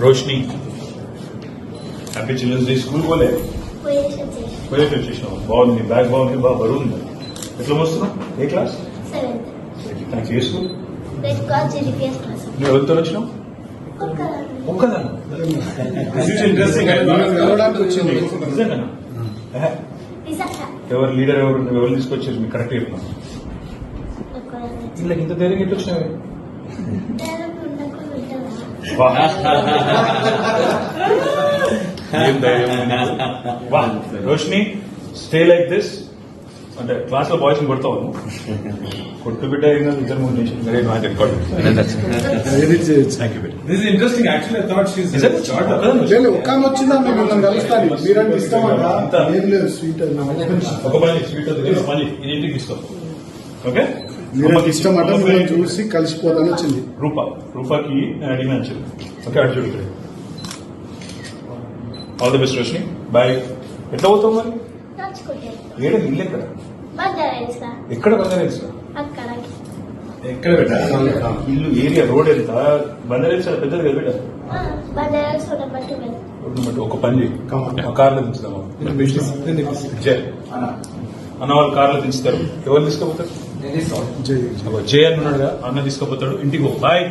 Roshini happy children's day school పోలే పోయేసి వచ్చేసి పోయేసి వచ్చేసినావు బాగుంది బ్యాగ్ బాగుంది బాగా బరువు ఉంది ఎట్లా వస్తున్నావు ఏ క్లాస్ థ్యాంక్స్ ఏ స్కూల్ నువ్వు ఎవరితో వచ్చినావు ఒక్కదాన్ని ఎవరు లీడర్ ఎవరు నువ్వు ఎవరు తీసుకొచ్చారు? మీకు కరెక్ట్ వీళ్ళకి ఇంత ధైర్యం ఎట్లా వచ్చినావు? రోషిని స్టే లైక్ దిస్ అంటే క్లాస్లో బాయ్స్ కొడతావు? కొట్టు బిడ్డ ఇద్దరు మూడు నిమిషం very not record thank you? లేదు ఒక్క వచ్చిందా? మేము కలుస్తాను మీరంటే ఇష్టం అంట ఏం లేదు స్వీట్ ఒక పని స్వీట్ వద్దు పని. ఇది ఇంటికి తీసుకో ఓకే మిమ్మల్ని చూసి కలిసిపోతాను వచ్చింది. రూప రూపాకి అడిగిన చెప్పు. ఓకే అటు చూడు all the best Roshini bye ఎట్లా పోతావు మరి? ఏడ ఇల్లు ఎక్కడ? ఎక్కడ అక్కడ ఎక్కడ పెట్టా? ఇల్లు ఏరియా రోడ్ ఎంత? బందరేజ్ పెద్దది కదా మట్టి ఒక పని కార్లో దించుదామా జై. అన్న వాళ్ళు కార్లో దించుతారు. ఎవరు తీసుకుపోతారు? జయ అన్న తీసుకోపోతాడు. ఇంటికి బాయ్